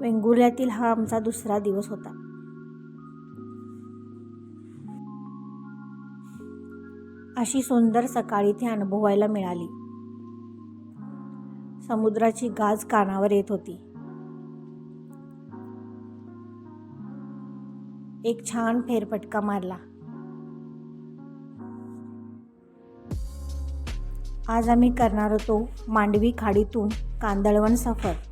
वेंगुर्ल्यातील हा आमचा दुसरा दिवस होता. अशी सुंदर सकाळ इथे अनुभवायला मिळाली. समुद्राची गाज कानावर येत होती. एक छान फेरफटका मारला. आज आम्ही करणार होतो मांडवी खाडीतून कांदळवन सफर.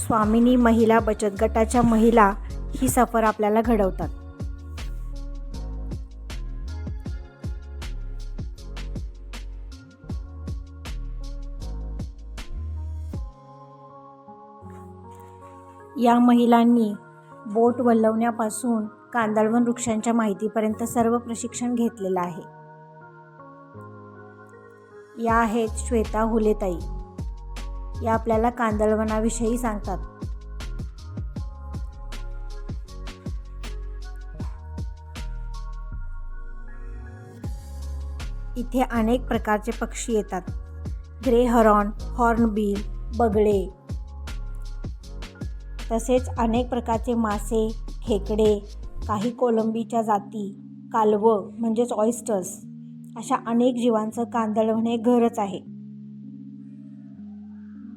स्वामिनी महिला बचत गटाच्या महिला ही सफर आपल्याला घडवतात. या महिलांनी बोट वल्लवण्यापासून कांदळवन वृक्षांच्या माहितीपर्यंत सर्व प्रशिक्षण घेतलेलं आहे. या आहेत श्वेता हुलेताई. या आपल्याला कांदळवनाविषयी सांगतात. इथे अनेक प्रकारचे पक्षी येतात. ग्रे हरॉन हॉर्नबील बगळे. तसेच अनेक प्रकारचे मासे खेकडे काही कोलंबीच्या जाती कालवं म्हणजेच ऑइस्टर्स अशा अनेक जीवांचं कांदळवण हे घरच आहे.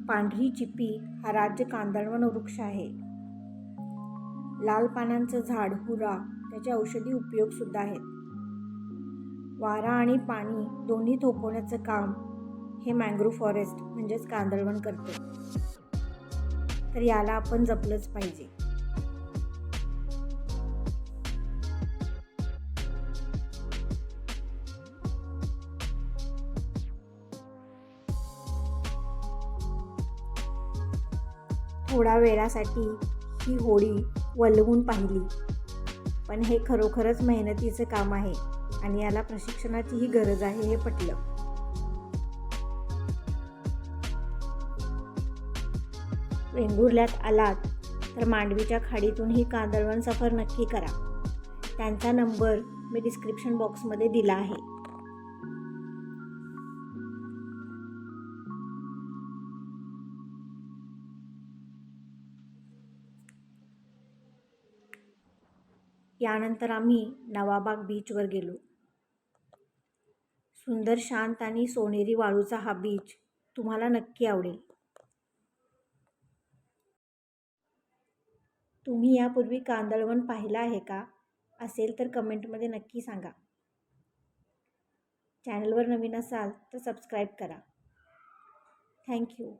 पांढरी चिपी हा राज्य कांदळवन वृक्ष आहे. लाल पानांचं झाड हुरा त्याचे औषधी उपयोग सुद्धा आहेत. वारा आणि पाणी दोन्ही थोपवण्याचं काम हे मँग्रोव्ह फॉरेस्ट म्हणजेच कांदळवन करते. तर याला आपण जपलंच पाहिजे. थोडा वेळासाठी ही होळी वलवून पाहिली. पण हे खरोखरच मेहनतीचं काम आहे आणि याला प्रशिक्षणाचीही गरज आहे हे पटलं. वेंगुर्ल्यात आलात तर मांडवीच्या खाडीतून ही कांदळवन सफर नक्की करा. त्यांचा नंबर मी डिस्क्रिप्शन बॉक्समध्ये दिला आहे. यानंतर आम्ही नवाबाग बीचवर गेलो. सुंदर शांत आणि सोनेरी वाळूचा हा बीच तुम्हाला नक्की आवडेल. तुम्ही यापूर्वी कांदळवन पाहिलं आहे का? असेल तर कमेंटमध्ये नक्की सांगा. चॅनलवर नवीन असाल तर सबस्क्राईब करा. थँक्यू